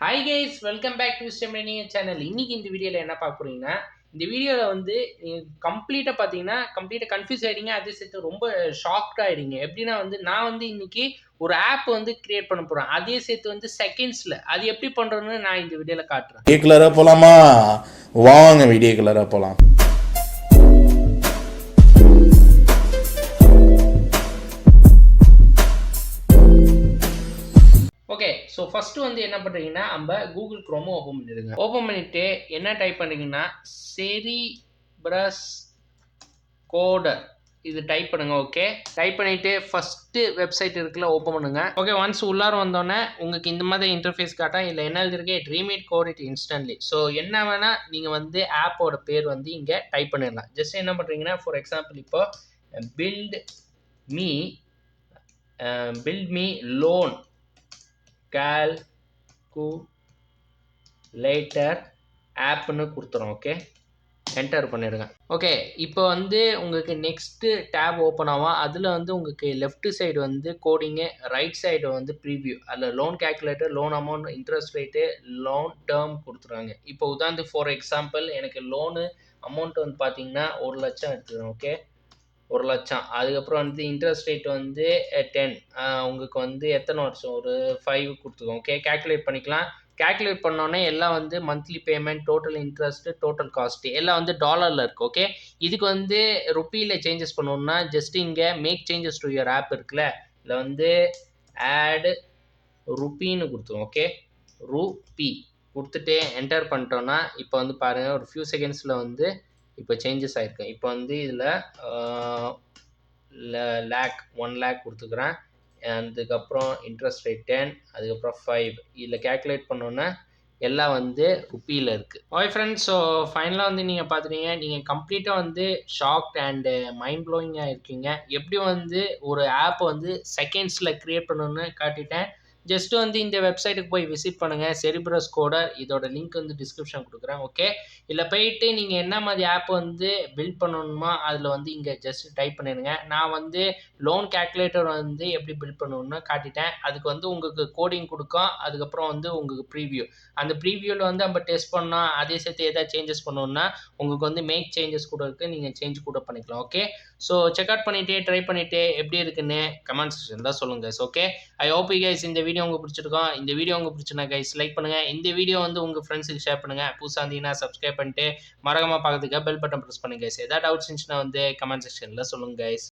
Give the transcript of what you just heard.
Hi guys welcome back to Stemini channel இன்னைக்கு இந்த வீடியோவில் என்ன பார்க்க போறீங்கன்னா இந்த வீடியோவில் வந்து கம்ப்ளீட்டாக பார்த்தீங்கன்னா கம்ப்ளீட்டாக கன்ஃபியூஸ் ஆகிடுங்க அதே சேர்த்து ரொம்ப ஷாக்ட் ஆகிடுங்க எப்படின்னா வந்து நான் வந்து இன்னைக்கு ஒரு ஆப் வந்து கிரியேட் பண்ண போகிறேன் அதே சேர்த்து வந்து செகண்ட்ஸில் அது எப்படி பண்ணுறதுன்னு நான் இந்த வீடியோவில் காட்டுறேன். வீடியோ கலராக போகலாமா வாங்க வீடியோ கலராக போகலாம் ஓகே ஸோ ஃபஸ்ட்டு வந்து என்ன பண்ணுறீங்கன்னா நம்ம கூகுள் குரோமோ ஓப்பன் பண்ணிடுங்க. ஓப்பன் பண்ணிவிட்டு என்ன டைப் பண்ணுறீங்கன்னா செரி பிரஸ் கோடர் இது டைப் பண்ணுங்க ஓகே டைப் பண்ணிவிட்டு ஃபஸ்ட்டு வெப்சைட் இருக்குல்ல ஓப்பன் பண்ணுங்க. ஓகே ஒன்ஸ் உள்ளார வந்தோடனே உங்களுக்கு இந்த மாதிரி இன்டர்ஃபேஸ் காட்டா இல்லை என்ன எழுதிருக்கு dream it code it instantly so என்ன வேணால் நீங்கள் வந்து ஆப்போட பேர் வந்து இங்கே டைப் பண்ணிடலாம். ஜஸ்ட் என்ன பண்ணுறீங்கன்னா ஃபார் எக்ஸாம்பிள் இப்போ build me build me loan calculator ஆப்னு கொடுத்துறோம் ஓகே என்டர் பண்ணிடுங்க. ஓகே இப்போ வந்து உங்களுக்கு நெக்ஸ்ட்டு டேப் ஓப்பன் ஆகும். அதில் வந்து உங்களுக்கு லெஃப்ட் சைடு வந்து கோடிங்கு ரைட் சைடு வந்து ப்ரீவியூ அதில் loan calculator loan amount interest rate loan term கொடுத்துருவாங்க இப்போ உதாரணத்துக்கு ஃபார் எக்ஸாம்பிள் எனக்கு லோனு அமௌண்ட் வந்து பார்த்தீங்கன்னா ஒரு லட்சம் எடுத்துக்கிறேன் ஓகே ஒரு லட்சம். அதுக்கப்புறம் வந்து இன்ட்ரெஸ்ட் ரேட் வந்து டென் உங்களுக்கு வந்து எத்தனை வருஷம்? ஒரு ஃபைவ் கொடுத்துக்கோங்க. ஓகே கேல்குலேட் பண்ணிக்கலாம். கேல்குலேட் பண்ணோன்னே எல்லாம் வந்து monthly payment total interest total cost எல்லாம் வந்து டாலரில் இருக்குது ஓகே இதுக்கு வந்து ருப்பியில் சேஞ்சஸ் பண்ணணும்னா ஜஸ்ட் இங்கே make changes to your app இருக்குல்ல? இதில் வந்து ஆடு ருப்பின்னு கொடுத்துருவோம். ஓகே ருபி கொடுத்துட்டு என்டர் பண்ணிட்டோன்னா இப்போ வந்து பாருங்கள் ஒரு ஃபியூ செகண்ட்ஸில் வந்து இப்போ சேஞ்சஸ் ஆகிருக்கு இப்போ வந்து இதில் லேக் ஒன் லேக் கொடுத்துக்கிறேன். அதுக்கப்புறம் இன்ட்ரெஸ்ட் ரேட் டென் அதுக்கப்புறம் ஃபைவ் இதில் கேல்குலேட் பண்ணோன்னே எல்லாம் வந்து ருப்பியில் இருக்குது ஓய் ஃப்ரெண்ட்ஸ் ஸோ ஃபைனலாக வந்து நீங்கள் பார்த்துட்டீங்க நீங்கள் கம்ப்ளீட்டாக வந்து ஷாக்ட் அண்டு மைண்ட் ப்ளோயிங்காக இருக்கீங்க. எப்படி வந்து ஒரு ஆப்பை வந்து செகண்ட்ஸில் க்ரியேட் பண்ணணுன்னு காட்டிட்டேன். ஜஸ்ட் வந்து இந்த வெப்சைட்டுக்கு போய் விசிட் பண்ணுங்கள் செரிப்ரஸ் கோடர் இதோட லிங்க் வந்து டிஸ்கிரிப்ஷன் கொடுக்குறேன். ஓகே இல்லை போயிட்டு நீங்கள் என்ன மாதிரி ஆப் வந்து பில்ட் பண்ணணுமோ அதில் வந்து இங்கே ஜஸ்ட் டைப் பண்ணிடுங்க. நான் வந்து லோன் கேல்குலேட்டர் வந்து எப்படி பில்ட் பண்ணணும்னு காட்டிட்டேன். அதுக்கு வந்து உங்களுக்கு கோடிங் கொடுக்கும். அதுக்கப்புறம் வந்து உங்களுக்கு ப்ரீவியூ அந்த ப்ரீவியூவில் வந்து நம்ம டெஸ்ட் பண்ணோம். அதே சேர்த்து எதாவது சேஞ்சஸ் பண்ணணும்னா உங்களுக்கு வந்து மேக் சேஞ்சஸ் கூட இருக்குது நீங்கள் சேஞ்ச் கூட பண்ணிக்கலாம். ஓகே ஸோ செக் அவுட் பண்ணிவிட்டு ட்ரை பண்ணிவிட்டு எப்படி இருக்குன்னு கமெண்ட் செக்ஷன் தான் சொல்லுங்கள் okay I hope you guys இந்த வீடியோ உங்களுக்கு பிடிச்சிருக்கோம். இந்த வீடியோ உங்களுக்கு பிடிச்சினா கைஸ் லைக் பண்ணுங்கள் இந்த வீடியோ வந்து உங்கள் ஃப்ரெண்ட்ஸுக்கு ஷேர் பண்ணுங்கள் புதுசாக இருந்தீங்கன்னா சப்ஸ்கிரைப் பண்ணிட்டு மறக்காமல் பார்க்கறதுக்காக பெல் பட்டன் ப்ரெஸ் பண்ணுங்கள் கைஸ் எதாவது டவுட்ஸ் இருந்துச்சுன்னா வந்து கமெண்ட் செக்ஷனில் சொல்லுங்கள் கைஸ்